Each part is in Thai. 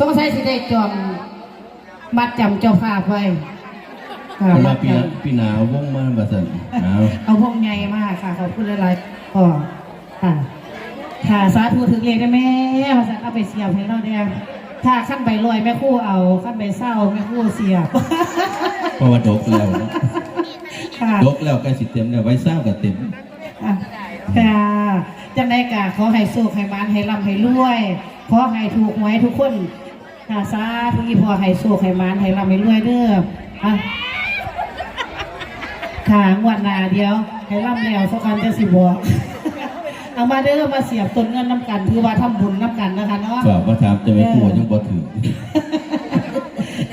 สงสัยสิได้จองมัดจำเจ้าภาพไว้ค่ะคนมัละดปีจละปีหนาววงมาบัดสันเอาำเอาพวกใหญ่มากค่ะขอบคุณหลายๆพ่อค่ะค่ะสาธุถึงเลยได้แม่มาสักเอาไปเสียบให้เราเนี่ยถ้าขั้นใบลอยแม่ครู่เอาขั้นใบเศร้าแม่ครู่เสียบเพราะว่าดกแล้วนะค่ะดกแล้วใกล้สิเต็มแล้วไว้เศร้ากับเต็มอะค่ะจังได้กะขอให้สุขให้มานให้ร่ำให้รวย ขอให้ถูกหวยทุกคนค่ะสาธุอีพอให้สุขให้มานให้ร่ำให้รวยเด้ออะค่ะงวดหน้าเดียว ให้ร่ำแล้วสักกันจะสิบอกเอามาเด้อมาเสียบต้นเงินน้ำกันถือว่าทำบุญน้ำกันนะคะเนาะฝากมาถามจะไม่กลัวยังบ่ถึง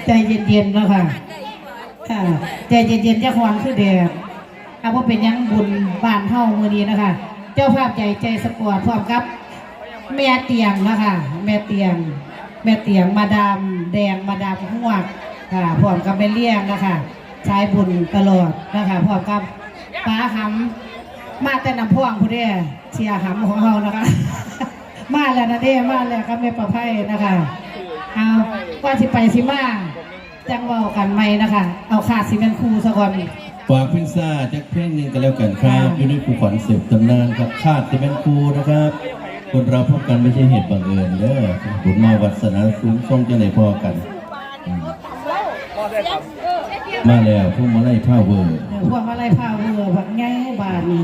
ใจเย็นๆแล้วค่ะค่ะใจเย็นๆจะความคือแดดเอาว่าเป็นหยังบุญบ้านเฮามือนี้นะคะ เจ้าภาพใจใจสปอร์ตพร้อมกับ แม่เตียงนะคะแม่เตียง แม่เตียงมาดามแดงมาดามหวกค่ะพร้อมกับแม่เลี้ยงนะคะใช้บุญตลอดนะคะพร้อมกับป้าหำมาแต่น้ำพ่วงผู้เด้เชียร์หำของเรานะคะ มาแล้วนะเด้มาแล้วก็แม่ประไพนะคะเอาว่าสิไปสิมาจังเว่ากันไหมนะคะ เอาขาดสิเป็นครูซะก่อนฝากพิซซ่าจักเพลงหนึ่งก็แล้วกันครับอยู่ในครูขวัญเสืบตำนานครับชาติเป็นครูนะครับ คนเราพบกันไม่ใช่เหตุบังเอิญเด้อบุญมาวัสนาสูงทรงจังไหนพอกันอืมมาแล้วพวกมาไล่ผ้าเวอร์เดี๋ยวพวกมาไล่พาเรือแบบง่ายบาทนี่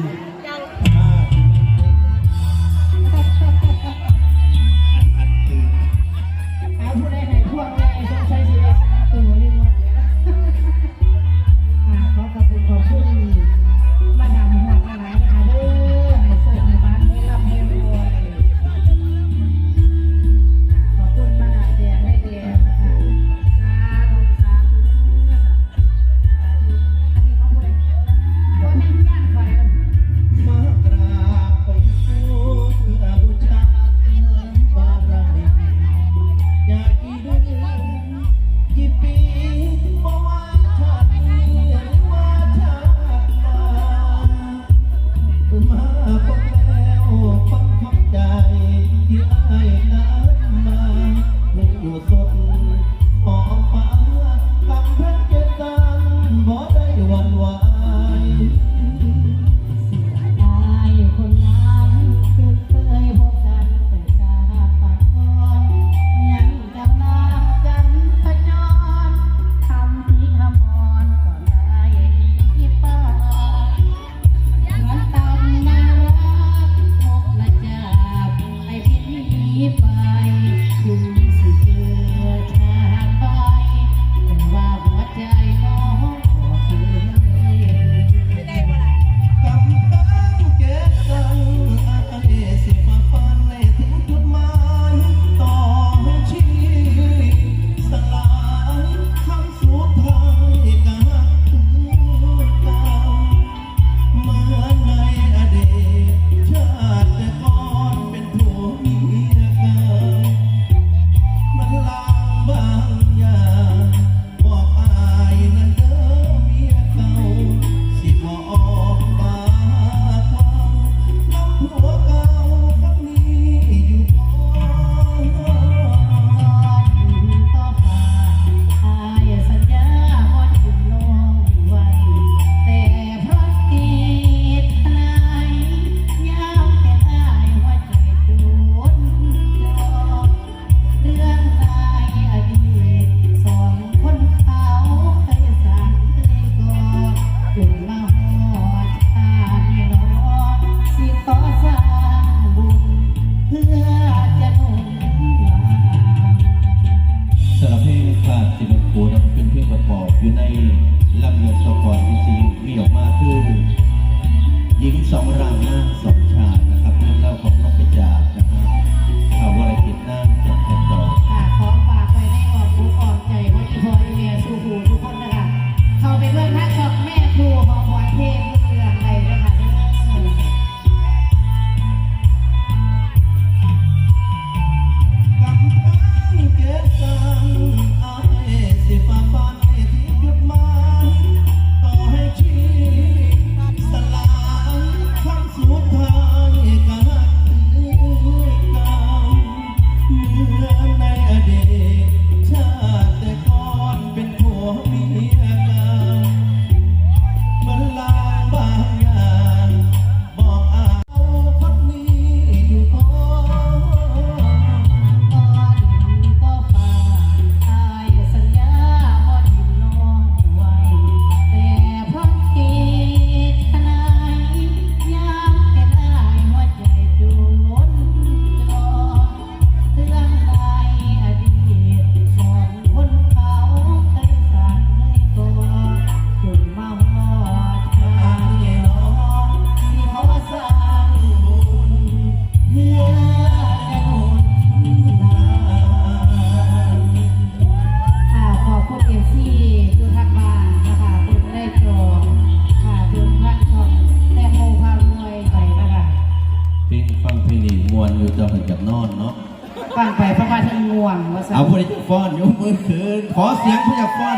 ง่วงว่าซะเอาผู้ใดจะฟ้อนยกมือขึ้นขอเสียงผู้อยากฟ้อน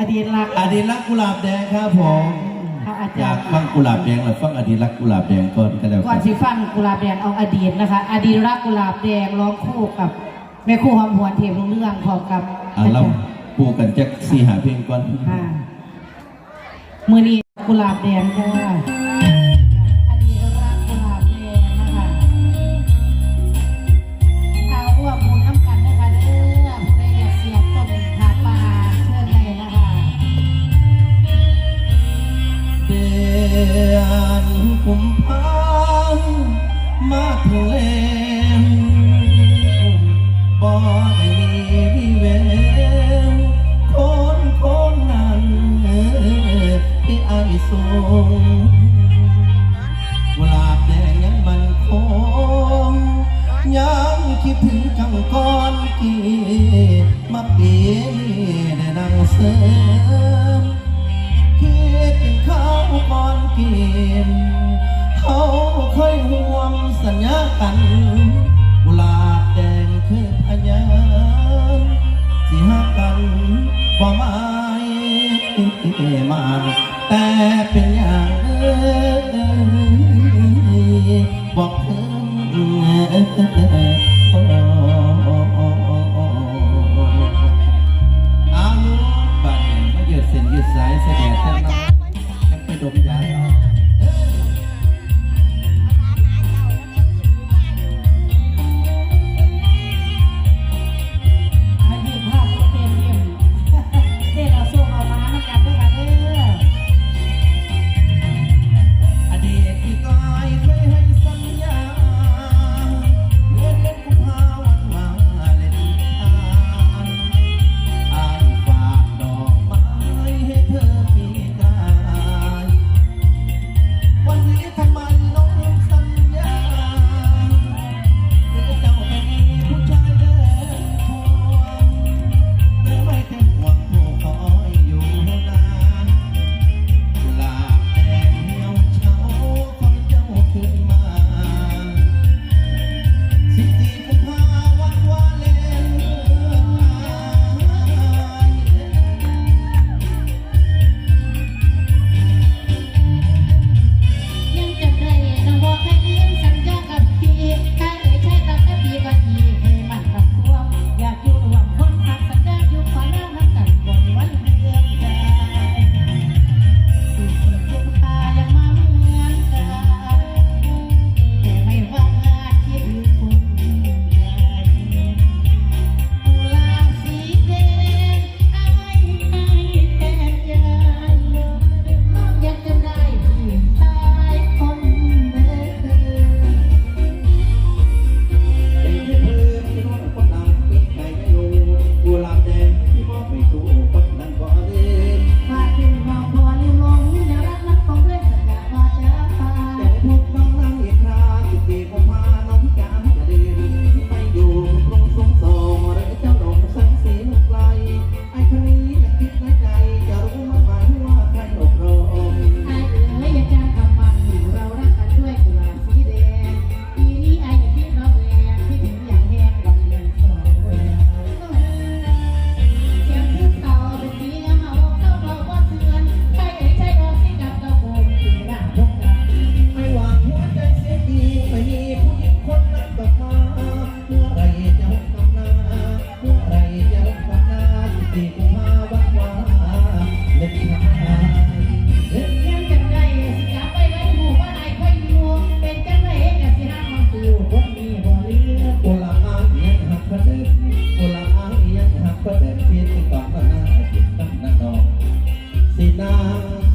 อดีตรักอดีรักกุหลาบแดงครับผมอยากฟังกุหลาบแดงหรือฟังอดีรักกุหลาบแดงก่อนก็แล้วก่อกันนสิฟังกุหลาบแดงเอาอดีตนะคะ อดีตรักกุหลาบแดงร้องคู่กับแม่คู่หอมหวนเทพรุ่งเรื่องพร้อมกับเอาเราปูกันแจัคสี่หาเพลงก่อนมือนี้กุหลาบแดงค่ะ ผมพังมาทะเล แต่เป็นอย่างเอ่บอกเธอไมเอายุบัดมันยืดเส้นยืดสายเสด็จท่า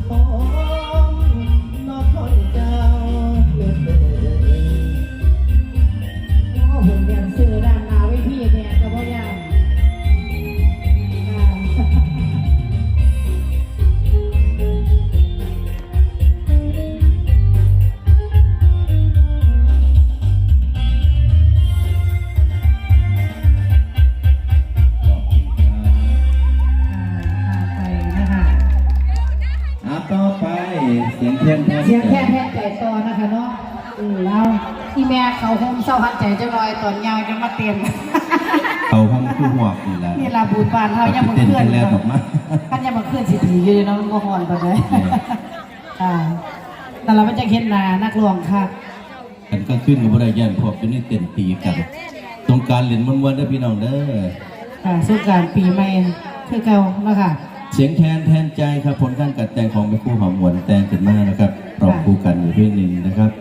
oh เศร้าหันใจจะลอยตอนยาวจะมาเตียนเขาห้องคู่หัวนี่แหละนี่ลาบูดบานเขายังมาเคลื่อนแล้วถูกไหมขันยังมาเคลื่อนสิถีอยืนเลยเก็หอนตอนนี้แต่เราไม่จะเห็นนานักลวงค่ะกันก็ขึ้นกับบริยานพวกอยู่นี่เต็มตีกันตรงการเหรียญมันวันได้พี่น้องเด้อค่สุกการปีใหม่คือเก่าแล้วคะเสียงแทนแทนใจครับผลการกัดแต่งของแม่คู่หอมหวนแต่งขึ้นมานะครับรองคู่กันอยู่ด้วยหนึ่งนะครับ